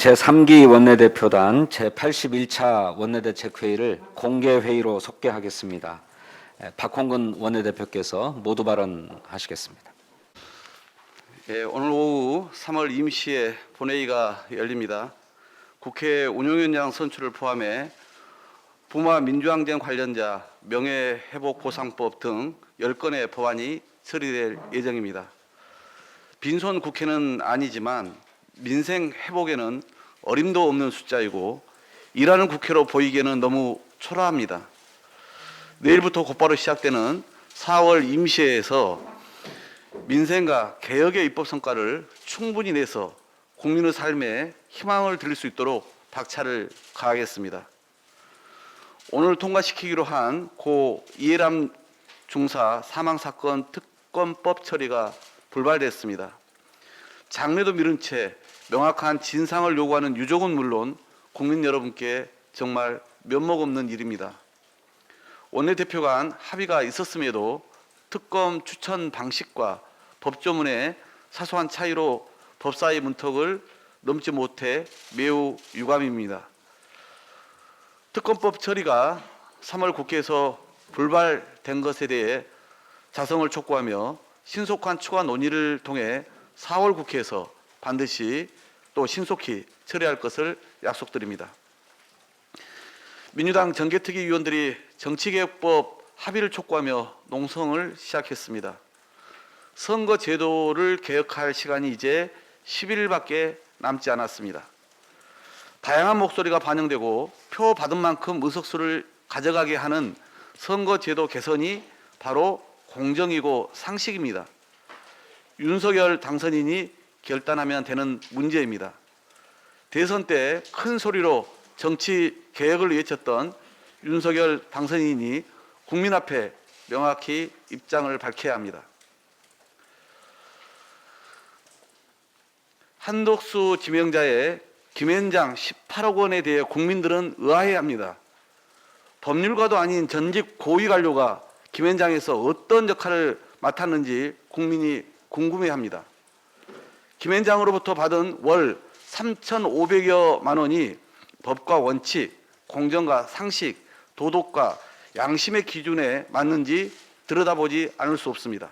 제3기 원내대표단 제81차 원내대책회의를 공개회의로 속개하겠습니다. 에, 박홍근 원내대표께서 모두 발언하시겠습니다. 예, 오늘 오후 3월 임시의 본회의가 열립니다. 국회 운영위원장 선출을 포함해 부마 민주항쟁 관련자 명예회복보상법 등 10건의 법안이 처리될 예정입니다. 빈손 국회는 아니지만 민생 회복에는 어림도 없는 숫자이고 일하는 국회로 보이기에는 너무 초라합니다. 내일부터 곧바로 시작되는 4월 임시회에서 민생과 개혁의 입법 성과를 충분히 내서 국민의 삶에 희망을 드릴 수 있도록 박차를 가하겠습니다. 오늘 통과시키기로 한 고 이해람 중사 사망 사건 특검법 처리가 불발됐습니다. 장래도 미룬 채 명확한 진상을 요구하는 유족은 물론 국민 여러분께 정말 면목 없는 일입니다. 원내대표 간 합의가 있었음에도 특검 추천 방식과 법조문의 사소한 차이로 법사위 문턱을 넘지 못해 매우 유감입니다. 특검법 처리가 3월 국회에서 불발된 것에 대해 자성을 촉구하며 신속한 추가 논의를 통해 4월 국회에서 반드시 또 신속히 처리할 것을 약속드립니다. 민주당 정개특위 위원들이 정치개혁법 합의를 촉구하며 농성을 시작했습니다. 선거 제도를 개혁할 시간이 이제 10일밖에 남지 않았습니다. 다양한 목소리가 반영되고 표 받은 만큼 의석수를 가져가게 하는 선거 제도 개선이 바로 공정이고 상식입니다. 윤석열 당선인이 결단하면 되는 문제입니다. 대선 때 큰 소리로 정치 개혁을 외쳤던 윤석열 당선인이 국민 앞에 명확히 입장을 밝혀야 합니다. 한독수 지명자의 김현장 18억 원에 대해 국민들은 의아해 합니다. 법률가도 아닌 전직 고위 관료가 김현장에서 어떤 역할을 맡았는지 국민이 궁금해 합니다. 김현장으로부터 받은 월 3,500여만 원이 법과 원칙, 공정과 상식, 도덕과 양심의 기준에 맞는지 들여다보지 않을 수 없습니다.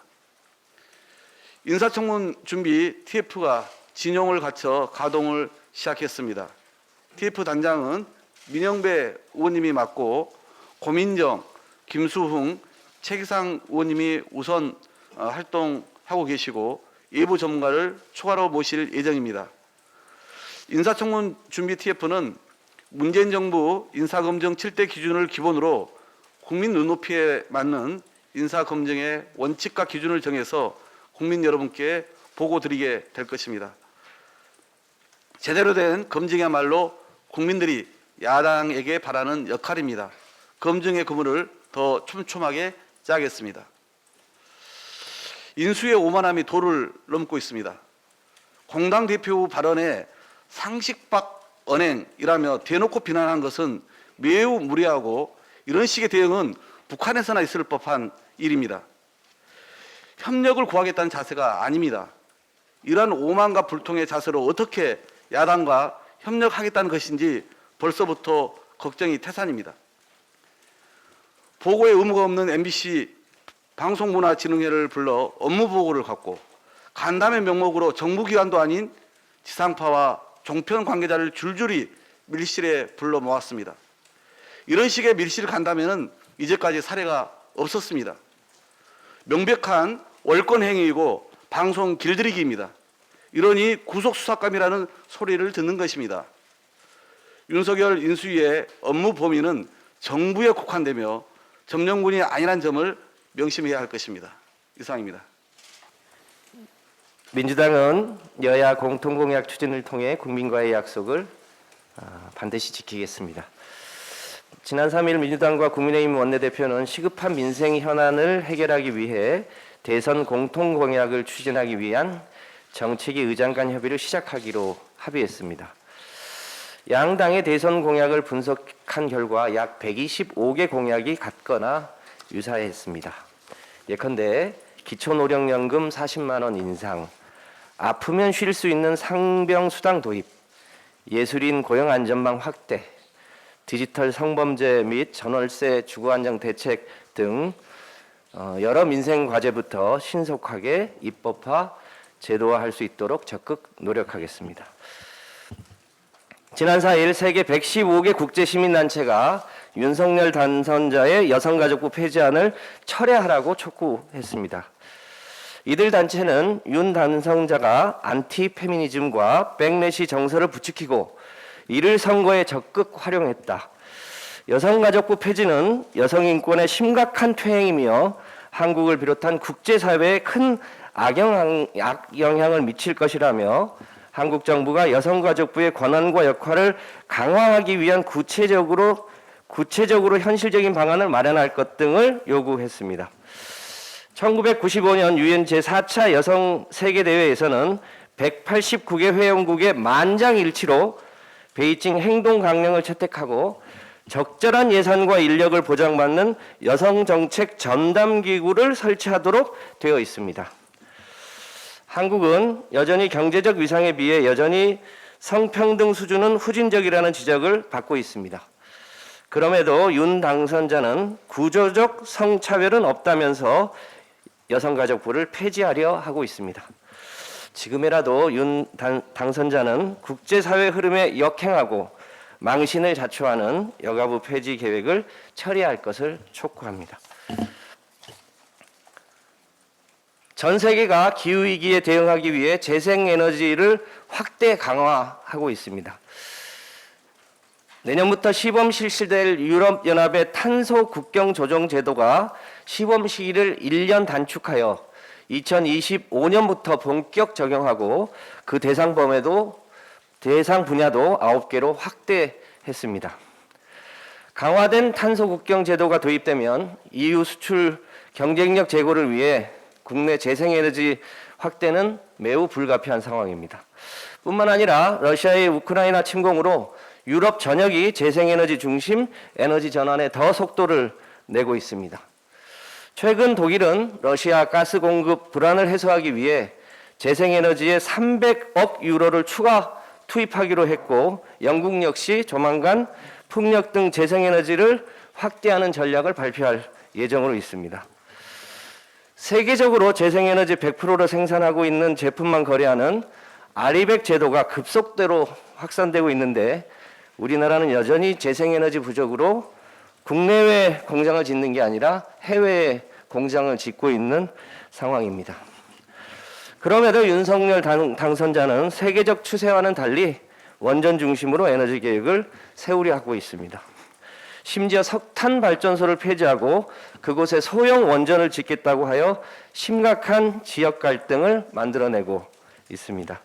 인사청문 준비 TF가 진용을 갖춰 가동을 시작했습니다. TF 단장은 민영배 의원님이 맡고 고민정, 김수흥, 최기상 의원님이 우선 어, 활동하고 계시고 예부 전문가를 추가로 모실 예정입니다. 인사청문 준비 TF는 문재인 정부 인사검증 7대 기준을 기본으로 국민 눈높이에 맞는 인사검증의 원칙과 기준을 정해서 국민 여러분께 보고 드리게 될 것입니다. 제대로 된 검증이야말로 국민들이 야당에게 바라는 역할입니다. 검증의 그물을 더 촘촘하게 짜겠습니다. 인수의 오만함이 도를 넘고 있습니다. 공당 대표 발언에 상식박 언행이라며 대놓고 비난한 것은 매우 무례하고 이런 식의 대응은 북한에서나 있을 법한 일입니다. 협력을 구하겠다는 자세가 아닙니다. 이러한 오만과 불통의 자세로 어떻게 야당과 협력하겠다는 것인지 벌써부터 걱정이 태산입니다. 보고에 의무가 없는 MBC 방송문화진흥회를 불러 업무 보고를 갖고 간담회 명목으로 정부기관도 아닌 지상파와 종편 관계자를 줄줄이 밀실에 불러 모았습니다. 이런 식의 밀실 간담회는 이제까지 사례가 없었습니다. 명백한 월권 행위이고 방송 길들이기입니다. 이러니 구속 수사감이라는 소리를 듣는 것입니다. 윤석열 인수위의 업무 범위는 정부에 국한되며 점령군이 아니란 점을 명심해야 할 것입니다. 이상입니다. 민주당은 여야 공통공약 추진을 통해 국민과의 약속을 아, 반드시 지키겠습니다. 지난 3일 민주당과 국민의힘 원내대표는 시급한 민생 현안을 해결하기 위해 대선 공통공약을 추진하기 위한 정책위 의장 간 협의를 시작하기로 합의했습니다. 양당의 대선 공약을 분석한 결과 약 125개 공약이 같거나 유사했습니다. 예컨대 기초노령연금 40만 원 인상, 아프면 쉴 수 있는 상병 수당 도입, 예술인 고용 안전망 확대, 디지털 성범죄 및 전월세 주거 안정 대책 등 어, 여러 민생 과제부터 신속하게 입법화, 제도화할 수 있도록 적극 노력하겠습니다. 지난 4일 세계 115개 국제 시민단체가 윤석열 당선자의 여성가족부 폐지안을 철회하라고 촉구했습니다. 이들 단체는 윤 당선자가 안티 페미니즘과 백래시 정서를 부추기고 이를 선거에 적극 활용했다. 여성가족부 폐지는 여성 인권의 심각한 퇴행이며 한국을 비롯한 국제사회에 큰 악영향, 악영향을 미칠 것이라며 한국 정부가 여성가족부의 권한과 역할을 강화하기 위한 구체적으로 구체적으로 현실적인 방안을 마련할 것 등을 요구했습니다. 1995년 유엔 제4차 여성 세계 대회에서는 189개 회원국의 만장일치로 베이징 행동 강령을 채택하고 적절한 예산과 인력을 보장받는 여성 정책 전담 기구를 설치하도록 되어 있습니다. 한국은 여전히 경제적 위상에 비해 여전히 성평등 수준은 후진적이라는 지적을 받고 있습니다. 그럼에도 윤 당선자는 구조적 성차별은 없다면서 여성가족부를 폐지하려 하고 있습니다. 지금이라도 윤 당, 당선자는 국제사회 흐름에 역행하고 망신을 자초하는 여가부 폐지 계획을 처리할 것을 촉구합니다. 전 세계가 기후 위기에 대응하기 위해 재생 에너지를 확대 강화하고 있습니다. 내년부터 시범 실시될 유럽 연합의 탄소 국경 조정 제도가 시범 시기를 1년 단축하여 2025년부터 본격 적용하고 그 대상 범위도 대상 분야도 9개로 확대했습니다. 강화된 탄소 국경 제도가 도입되면 EU 수출 경쟁력 제고를 위해 국내 재생에너지 확대는 매우 불가피한 상황입니다. 뿐만 아니라 러시아의 우크라이나 침공으로 유럽 전역이 재생에너지 중심 에너지 전환에 더 속도를 내고 있습니다. 최근 독일은 러시아 가스 공급 불안을 해소하기 위해 재생에너지에 300억 유로를 추가 투입하기로 했고 영국 역시 조만간 풍력 등 재생에너지를 확대하는 전략을 발표할 예정으로 있습니다. 세계적으로 재생에너지 100%를 생산하고 있는 제품만 거래하는 아리백 제도가 급속도로 확산되고 있는데 우리나라는 여전히 재생에너지 부족으로 국내외 공장을 짓는 게 아니라 해외에 공장을 짓고 있는 상황입니다. 그럼에도 윤석열 당, 당선자는 세계적 추세와는 달리 원전 중심으로 에너지 계획을 세우려 하고 있습니다. 심지어 석탄 발전소를 폐지하고 그곳에 소형 원전을 짓겠다고 하여 심각한 지역 갈등을 만들어내고 있습니다.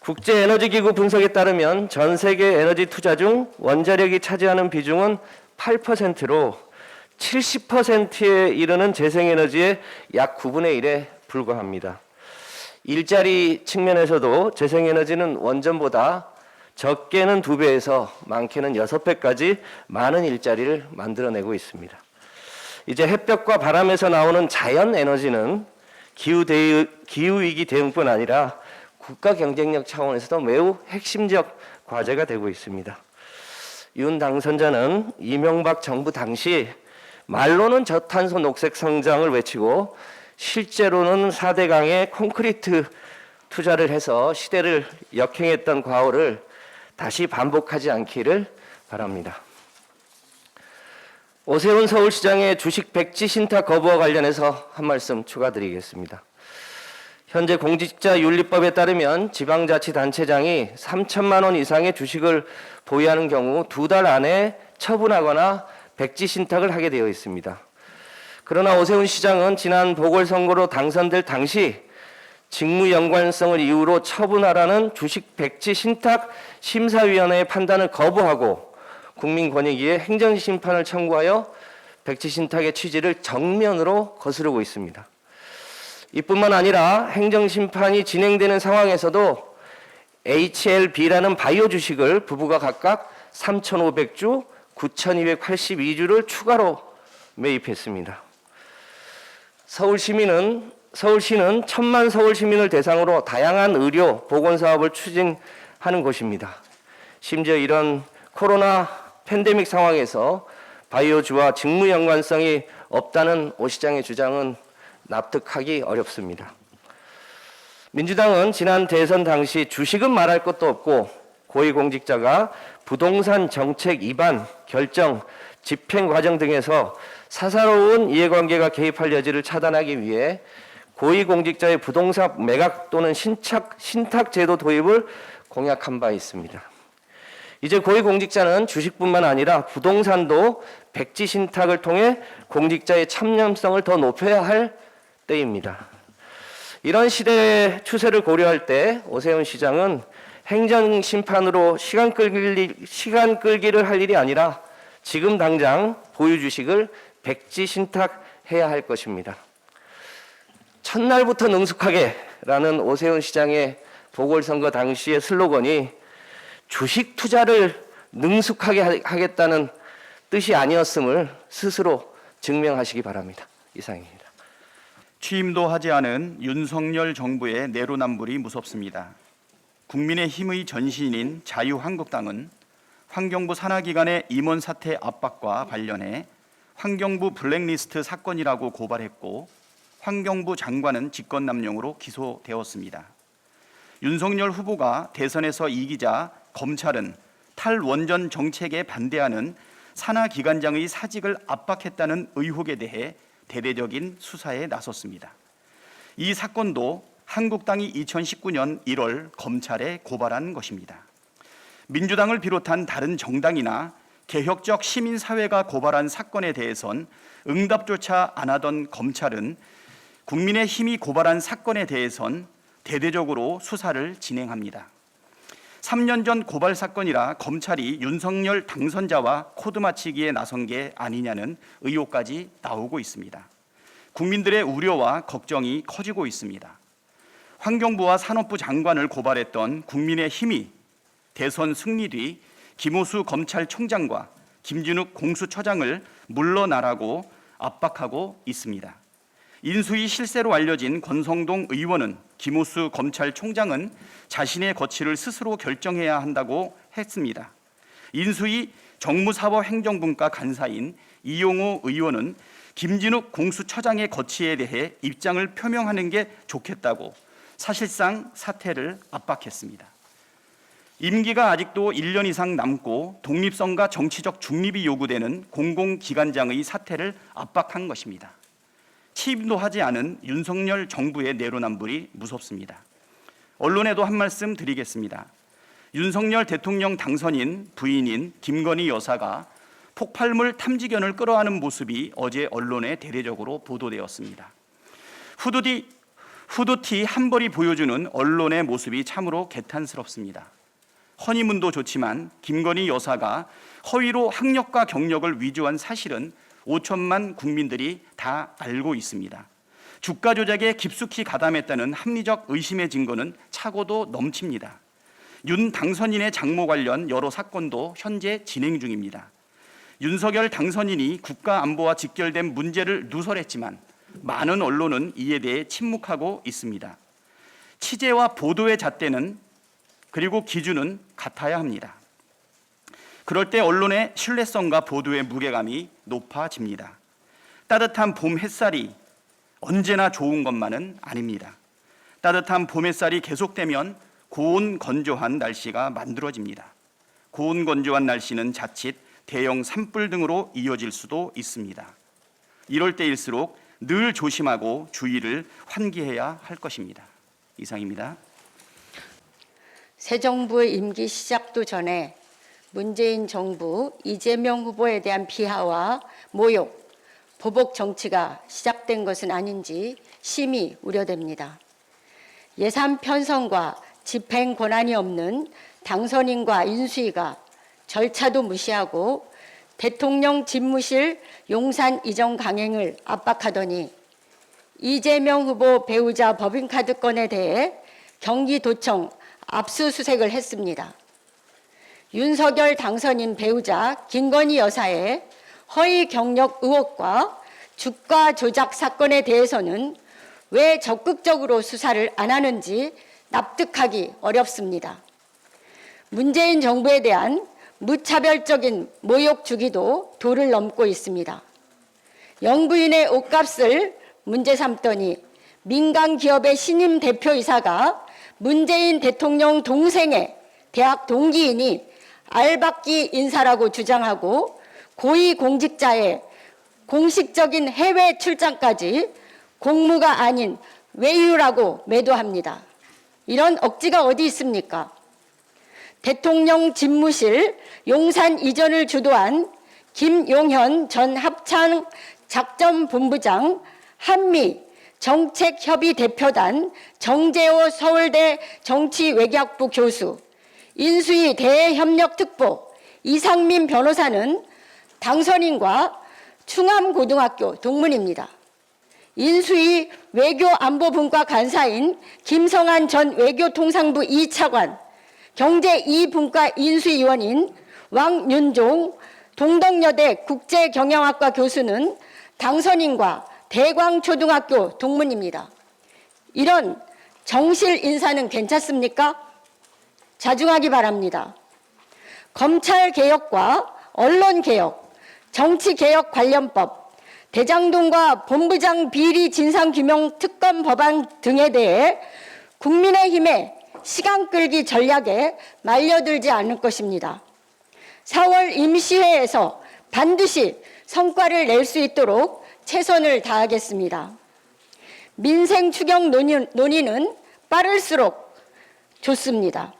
국제에너지기구 분석에 따르면 전 세계 에너지 투자 중 원자력이 차지하는 비중은 8%로 70%에 이르는 재생에너지의 약 9분의 1에 불과합니다. 일자리 측면에서도 재생에너지는 원전보다 적게는 두 배에서 많게는 여섯 배까지 많은 일자리를 만들어내고 있습니다. 이제 햇볕과 바람에서 나오는 자연 에너지는 기후 위기 대응뿐 아니라 국가 경쟁력 차원에서도 매우 핵심적 과제가 되고 있습니다. 윤 당선자는 이명박 정부 당시 말로는 저탄소 녹색 성장을 외치고 실제로는 4대 강의 콘크리트 투자를 해서 시대를 역행했던 과오를 다시 반복하지 않기를 바랍니다. 오세훈 서울시장의 주식 백지 신탁 거부와 관련해서 한 말씀 추가드리겠습니다. 현재 공직자 윤리법에 따르면 지방자치단체장이 3천만 원 이상의 주식을 보유하는 경우 두 달 안에 처분하거나 백지 신탁을 하게 되어 있습니다. 그러나 오세훈 시장은 지난 보궐선거로 당선될 당시 직무 연관성을 이유로 처분하라는 주식 백지 신탁 심사위원회의 판단을 거부하고 국민권익위에 행정 심판을 청구하여 백지 신탁의 취지를 정면으로 거스르고 있습니다. 이뿐만 아니라 행정 심판이 진행되는 상황에서도 HLB라는 바이오 주식을 부부가 각각 3,500주, 9,282주를 추가로 매입했습니다. 서울 시민은 서울시는 천만 서울 시민을 대상으로 다양한 의료 보건 사업을 추진하는 곳입니다. 심지어 이런 코로나 팬데믹 상황에서 바이오주와 직무 연관성이 없다는 오 시장의 주장은 납득하기 어렵습니다. 민주당은 지난 대선 당시 주식은 말할 것도 없고 고위공직자가 부동산 정책 위반 결정 집행 과정 등에서 사사로운 이해관계가 개입할 여지를 차단하기 위해 고위공직자의 부동산 매각 또는 신탁, 신탁 제도 도입을 공약한 바 있습니다. 이제 고위공직자는 주식뿐만 아니라 부동산도 백지 신탁을 통해 공직자의 참여성을 더 높여야 할 때입니다. 이런 시대의 추세를 고려할 때 오세훈 시장은 행정 심판으로 시간 끌기 시간 끌기를 할 일이 아니라 지금 당장 보유 주식을 백지 신탁해야 할 것입니다. 첫날부터 능숙하게 라는 오세훈 시장의 보궐선거 당시의 슬로건이 주식 투자를 능숙하게 하- 하겠다는 뜻이 아니었음을 스스로 증명하시기 바랍니다. 이상입니다. 취임도 하지 않은 윤석열 정부의 내로남불이 무섭습니다. 국민의 힘의 전신인 자유한국당은 환경부 산하기관의 임원 사퇴 압박과 관련해 환경부 블랙리스트 사건이라고 고발했고 환경부 장관은 직권남용으로 기소되었습니다. 윤석열 후보가 대선에서 이기자 검찰은 탈원전 정책에 반대하는 산하기관장의 사직을 압박했다는 의혹에 대해 대대적인 수사에 나섰습니다. 이 사건도 한국당이 2019년 1월 검찰에 고발한 것입니다. 민주당을 비롯한 다른 정당이나 개혁적 시민사회가 고발한 사건에 대해선 응답조차 안 하던 검찰은 국민의 힘이 고발한 사건에 대해선 대대적으로 수사를 진행합니다. 3년 전 고발 사건이라 검찰이 윤석열 당선자와 코드 맞추기에 나선 게 아니냐는 의혹까지 나오고 있습니다. 국민들의 우려와 걱정이 커지고 있습니다. 환경부와 산업부 장관을 고발했던 국민의 힘이 대선 승리 뒤 김호수 검찰총장과 김진욱 공수처장을 물러나라고 압박하고 있습니다. 인수위 실세로 알려진 권성동 의원은 김호수 검찰총장은 자신의 거취를 스스로 결정해야 한다고 했습니다. 인수위 정무사법행정분과 간사인 이용호 의원은 김진욱 공수처장의 거취에 대해 입장을 표명하는 게 좋겠다고 사실상 사퇴를 압박했습니다. 임기가 아직도 1년 이상 남고 독립성과 정치적 중립이 요구되는 공공기관장의 사퇴를 압박한 것입니다. 취임도 하지 않은 윤석열 정부의 내로남불이 무섭습니다. 언론에도 한 말씀 드리겠습니다. 윤석열 대통령 당선인 부인인 김건희 여사가 폭발물 탐지견을 끌어안는 모습이 어제 언론에 대대적으로 보도되었습니다. 후드티, 후드티 한 벌이 보여주는 언론의 모습이 참으로 개탄스럽습니다. 허니문도 좋지만 김건희 여사가 허위로 학력과 경력을 위조한 사실은 5천만 국민들이 다 알고 있습니다. 주가 조작에 깊숙이 가담했다는 합리적 의심의 증거는 차고도 넘칩니다. 윤 당선인의 장모 관련 여러 사건도 현재 진행 중입니다. 윤석열 당선인이 국가 안보와 직결된 문제를 누설했지만 많은 언론은 이에 대해 침묵하고 있습니다. 취재와 보도의 잣대는 그리고 기준은 같아야 합니다. 그럴 때 언론의 신뢰성과 보도의 무게감이 높아집니다. 따뜻한 봄 햇살이 언제나 좋은 것만은 아닙니다. 따뜻한 봄 햇살이 계속되면 고온 건조한 날씨가 만들어집니다. 고온 건조한 날씨는 자칫 대형 산불 등으로 이어질 수도 있습니다. 이럴 때일수록 늘 조심하고 주의를 환기해야 할 것입니다. 이상입니다. 새 정부의 임기 시작도 전에 문재인 정부 이재명 후보에 대한 비하와 모욕, 보복 정치가 시작된 것은 아닌지 심히 우려됩니다. 예산 편성과 집행 권한이 없는 당선인과 인수위가 절차도 무시하고 대통령 집무실 용산 이전 강행을 압박하더니 이재명 후보 배우자 법인카드 건에 대해 경기도청 압수수색을 했습니다. 윤석열 당선인 배우자 김건희 여사의 허위 경력 의혹과 주가 조작 사건에 대해서는 왜 적극적으로 수사를 안 하는지 납득하기 어렵습니다. 문재인 정부에 대한 무차별적인 모욕 주기도 도를 넘고 있습니다. 영부인의 옷값을 문제 삼더니 민간 기업의 신임 대표이사가 문재인 대통령 동생의 대학 동기이니 알박기 인사라고 주장하고 고위 공직자의 공식적인 해외 출장까지 공무가 아닌 외유라고 매도합니다. 이런 억지가 어디 있습니까? 대통령 집무실 용산 이전을 주도한 김용현 전 합창 작전본부장 한미 정책협의 대표단 정재호 서울대 정치외교학부 교수 인수위 대협력특보 이상민 변호사는 당선인과 충암고등학교 동문입니다. 인수위 외교안보분과 간사인 김성한 전 외교통상부 2차관, 경제 2분과 인수위원인 왕윤종 동덕여대 국제경영학과 교수는 당선인과 대광초등학교 동문입니다. 이런 정실 인사는 괜찮습니까? 자중하기 바랍니다. 검찰 개혁과 언론 개혁, 정치 개혁 관련법, 대장동과 본부장 비리 진상 규명 특검 법안 등에 대해 국민의힘의 시간 끌기 전략에 말려들지 않을 것입니다. 4월 임시회에서 반드시 성과를 낼 수 있도록 최선을 다하겠습니다. 민생 추경 논의, 논의는 빠를수록 좋습니다.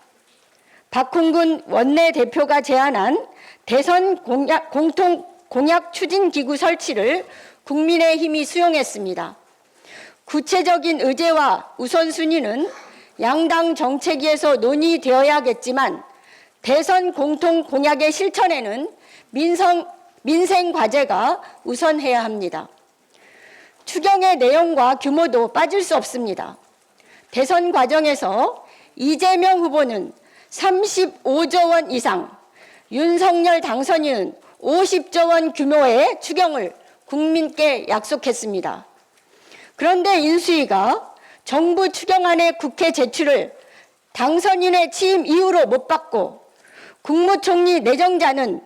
박홍근 원내대표가 제안한 대선 공약, 공통 공약 추진 기구 설치를 국민의힘이 수용했습니다. 구체적인 의제와 우선순위는 양당 정책위에서 논의되어야겠지만 대선 공통 공약의 실천에는 민성, 민생 과제가 우선해야 합니다. 추경의 내용과 규모도 빠질 수 없습니다. 대선 과정에서 이재명 후보는 35조 원 이상, 윤석열 당선인은 50조 원 규모의 추경을 국민께 약속했습니다. 그런데 인수위가 정부 추경안의 국회 제출을 당선인의 취임 이후로 못 받고 국무총리 내정자는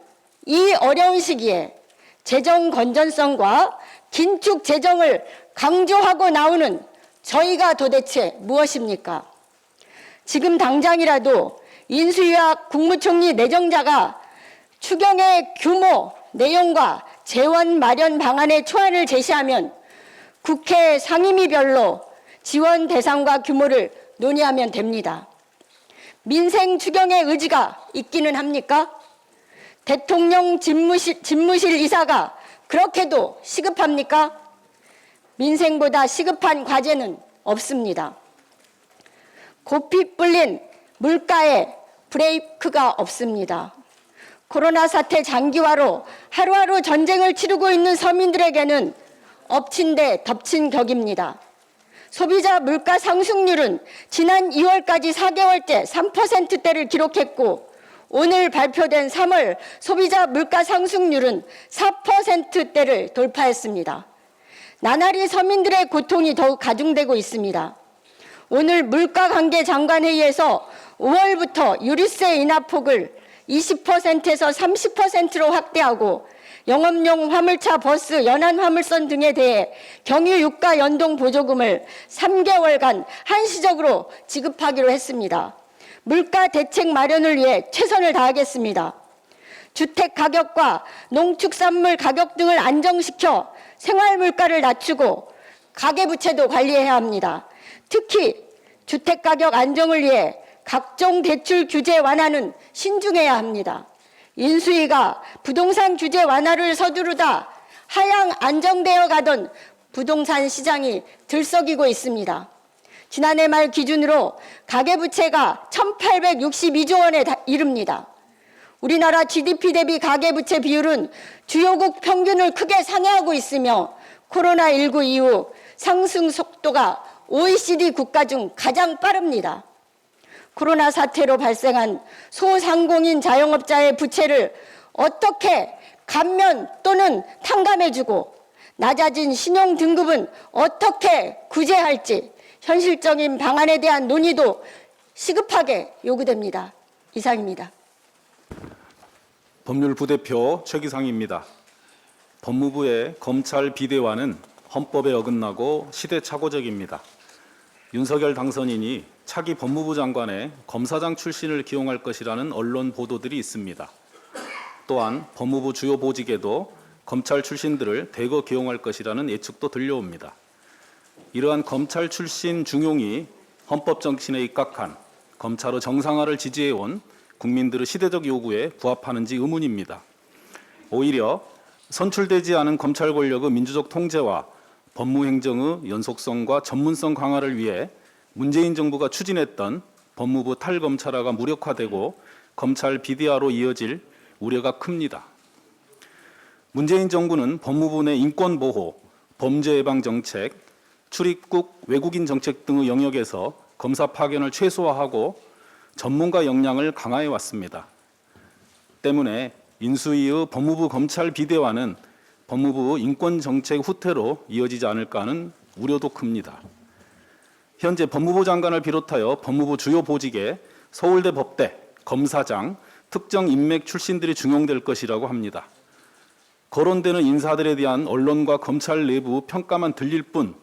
이 어려운 시기에 재정 건전성과 긴축 재정을 강조하고 나오는 저희가 도대체 무엇입니까? 지금 당장이라도 인수위와 국무총리 내정자가 추경의 규모, 내용과 재원 마련 방안의 초안을 제시하면 국회 상임위별로 지원 대상과 규모를 논의하면 됩니다. 민생 추경의 의지가 있기는 합니까? 대통령 집무실, 집무실 이사가 그렇게도 시급합니까? 민생보다 시급한 과제는 없습니다. 고피 뿔린 물가에 브레이크가 없습니다. 코로나 사태 장기화로 하루하루 전쟁을 치르고 있는 서민들에게는 엎친 데 덮친 격입니다. 소비자 물가 상승률은 지난 2월까지 4개월째 3%대를 기록했고 오늘 발표된 3월 소비자 물가 상승률은 4%대를 돌파했습니다. 나날이 서민들의 고통이 더욱 가중되고 있습니다. 오늘 물가관계 장관회의에서 5월부터 유류세 인하 폭을 20%에서 30%로 확대하고 영업용 화물차, 버스, 연안 화물선 등에 대해 경유 유가 연동 보조금을 3개월간 한시적으로 지급하기로 했습니다. 물가 대책 마련을 위해 최선을 다하겠습니다. 주택 가격과 농축산물 가격 등을 안정시켜 생활 물가를 낮추고 가계부채도 관리해야 합니다. 특히 주택 가격 안정을 위해 각종 대출 규제 완화는 신중해야 합니다. 인수위가 부동산 규제 완화를 서두르다 하향 안정되어 가던 부동산 시장이 들썩이고 있습니다. 지난해 말 기준으로 가계부채가 1,862조 원에 이릅니다. 우리나라 GDP 대비 가계부채 비율은 주요국 평균을 크게 상회하고 있으며 코로나19 이후 상승 속도가 OECD 국가 중 가장 빠릅니다. 코로나 사태로 발생한 소상공인 자영업자의 부채를 어떻게 감면 또는 탕감해주고 낮아진 신용 등급은 어떻게 구제할지 현실적인 방안에 대한 논의도 시급하게 요구됩니다. 이상입니다. 법률 부대표 최기상입니다. 법무부의 검찰 비대화는 헌법에 어긋나고 시대착오적입니다. 윤석열 당선인이 차기 법무부 장관에 검사장 출신을 기용할 것이라는 언론 보도들이 있습니다. 또한 법무부 주요 보직에도 검찰 출신들을 대거 기용할 것이라는 예측도 들려옵니다. 이러한 검찰 출신 중용이 헌법 정신에 입각한 검찰의 정상화를 지지해온 국민들의 시대적 요구에 부합하는지 의문입니다. 오히려 선출되지 않은 검찰 권력의 민주적 통제와 법무행정의 연속성과 전문성 강화를 위해 문재인 정부가 추진했던 법무부 탈검찰화가 무력화되고 검찰 비대화로 이어질 우려가 큽니다. 문재인 정부는 법무부 내 인권 보호, 범죄 예방 정책, 출입국 외국인 정책 등의 영역에서 검사 파견을 최소화하고 전문가 역량을 강화해 왔습니다. 때문에 인수위의 법무부 검찰 비대화는 법무부 인권 정책 후퇴로 이어지지 않을까 하는 우려도 큽니다. 현재 법무부 장관을 비롯하여 법무부 주요 보직에 서울대 법대, 검사장, 특정 인맥 출신들이 중용될 것이라고 합니다. 거론되는 인사들에 대한 언론과 검찰 내부 평가만 들릴 뿐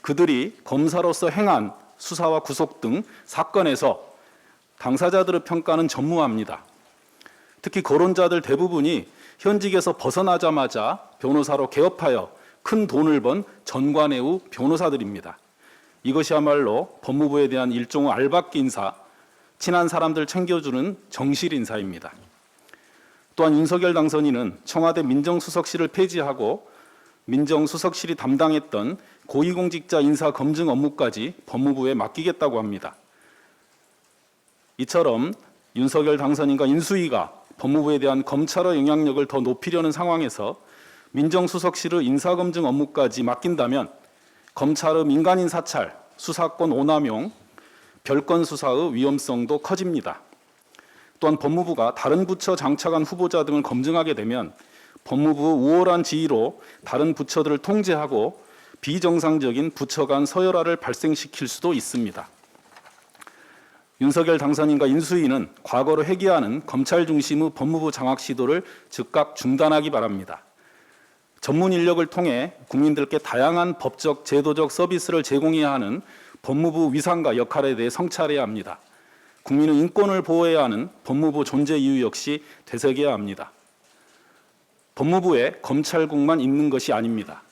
그들이 검사로서 행한 수사와 구속 등 사건에서 당사자들의 평가는 전무합니다. 특히 거론자들 대부분이 현직에서 벗어나자마자 변호사로 개업하여 큰 돈을 번 전관예우 변호사들입니다. 이것이야말로 법무부에 대한 일종의 알박기 인사, 친한 사람들 챙겨주는 정실 인사입니다. 또한 윤석열 당선인은 청와대 민정수석실을 폐지하고 민정수석실이 담당했던 고위공직자 인사 검증 업무까지 법무부에 맡기겠다고 합니다. 이처럼 윤석열 당선인과 인수위가 법무부에 대한 검찰의 영향력을 더 높이려는 상황에서 민정수석실의 인사검증 업무까지 맡긴다면 검찰의 민간인 사찰, 수사권 오남용, 별건 수사의 위험성도 커집니다. 또한 법무부가 다른 부처 장차관 후보자 등을 검증하게 되면 법무부 우월한 지위로 다른 부처들을 통제하고 비정상적인 부처 간 서열화를 발생시킬 수도 있습니다. 윤석열 당선인과 인수위는 과거로 회귀하는 검찰 중심의 법무부 장악 시도를 즉각 중단하기 바랍니다. 전문 인력을 통해 국민들께 다양한 법적, 제도적 서비스를 제공해야 하는 법무부 위상과 역할에 대해 성찰해야 합니다. 국민의 인권을 보호해야 하는 법무부 존재 이유 역시 되새겨야 합니다. 법무부에 검찰국만 있는 것이 아닙니다.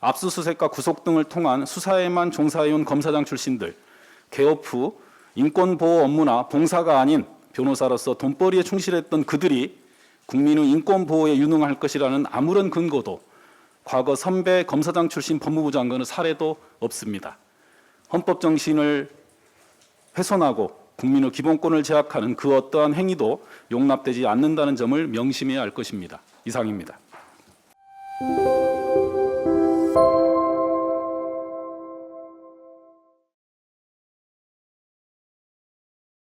압수수색과 구속 등을 통한 수사에만 종사해온 검사장 출신들, 개업 후 인권보호 업무나 봉사가 아닌 변호사로서 돈벌이에 충실했던 그들이 국민의 인권 보호에 유능할 것이라는 아무런 근거도 과거 선배 검사장 출신 법무부 장관의 사례도 없습니다. 헌법 정신을 훼손하고 국민의 기본권을 제약하는 그 어떠한 행위도 용납되지 않는다는 점을 명심해야 할 것입니다. 이상입니다.